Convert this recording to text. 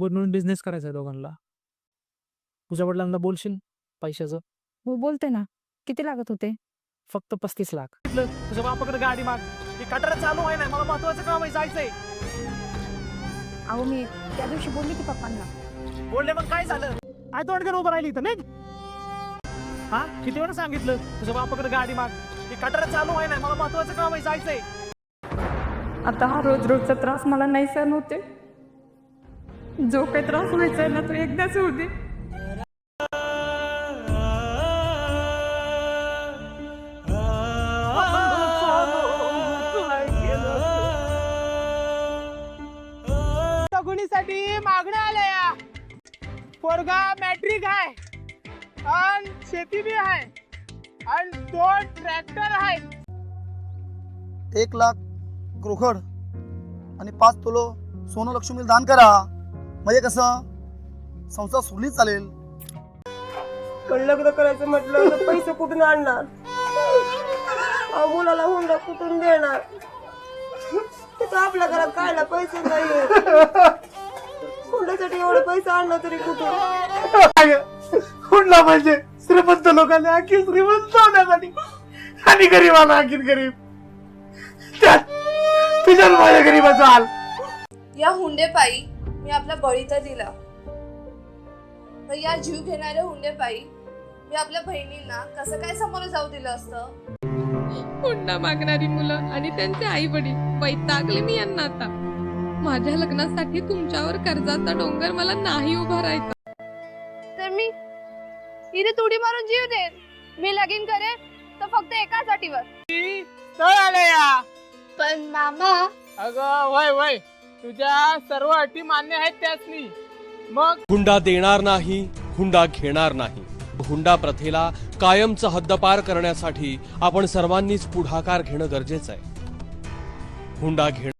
बनवून बिझनेस करायचा आहे दोघांना. तुझ्या वडिलांना बोलशील पैशाचं? हो बोलते ना. किती लागत होते? फक्त पस्तीस लाख. तुझ्या बापाकडे गाडी माग. ती कटारा चालू आहे ना मला महत्वाचं काम आहे जायचंय. अहो मी त्या दिवशी बोलली की पप्पांना. बोलले मग काय झालं? काय तोंड करून उभं राहिली इथं नाही हा? किती वेळा सांगितलं? तुझ्या बापाकडे गाडी माग. कटारा चालू आहे ना मला महत्वाचं काम आहे जायचंय. आता हा रोज रोजचा त्रास मला नाही सहन होते जो काही त्रास व्हायचा ना तो एकदाच होऊ दे. गुणीसाठी मागण्या आल्या पोरगा मॅट्रिक आहे. आणि शेती बी आहे. आणि दोन ट्रॅक्टर आहेत. एक लाख रोकड आणि पाच तोलो सोनं लक्ष्मीला दान करा. म्हणजे कसं? संसार सुरळीत चालेल. पण लग्न करायचं म्हटलं तर पैसे कुठून आणणार? अहो, मुलाला हुंडा कुठून देणार? तिथं आपल्या घरात खायला पैसे नाही हुंड्यासाठी एवढे पैसे आणलं तरी कुठून? हुंडला म्हणजे श्रीमंत लोकांनी आणखी श्रीमंत होण्यासाठी. आणि गरीबाला आणखी गरीब. त्यात तुझ्या माझ्या गरीबाचा हाल. या हुंडेपायी मी आपला बळी तर दिला. पण या जीव घेणाऱ्या हुंडेपायी मी आपल्या बहिणींना कसं काय समोर जाऊ दिलं असतं? हुंडा मागणारी मुलं आणि त्यांचे आई वडील वैतागले मी यांना आता. माझ्या लग्नासाठी तुमच्यावर कर्जाचा डोंगर मला नाही उभारायचा तर मी हिने तुडी मारून जीव देईन. मी लगीन करेन तर फक्त एकाच अटीवर. स्थळ आलं या. पण मामा अगं वय वय. तुझ्या सर्व अटी मान्य आहेत त्यासनी. मग? हुंडा देणार नाही हुंडा घेणार नाही. हुंडा प्रथेला कायमचं हद्दपार करण्यासाठी आपण सर्वांनीच पुढाकार घेणं गरजेचं आहे. हुंडा घेणं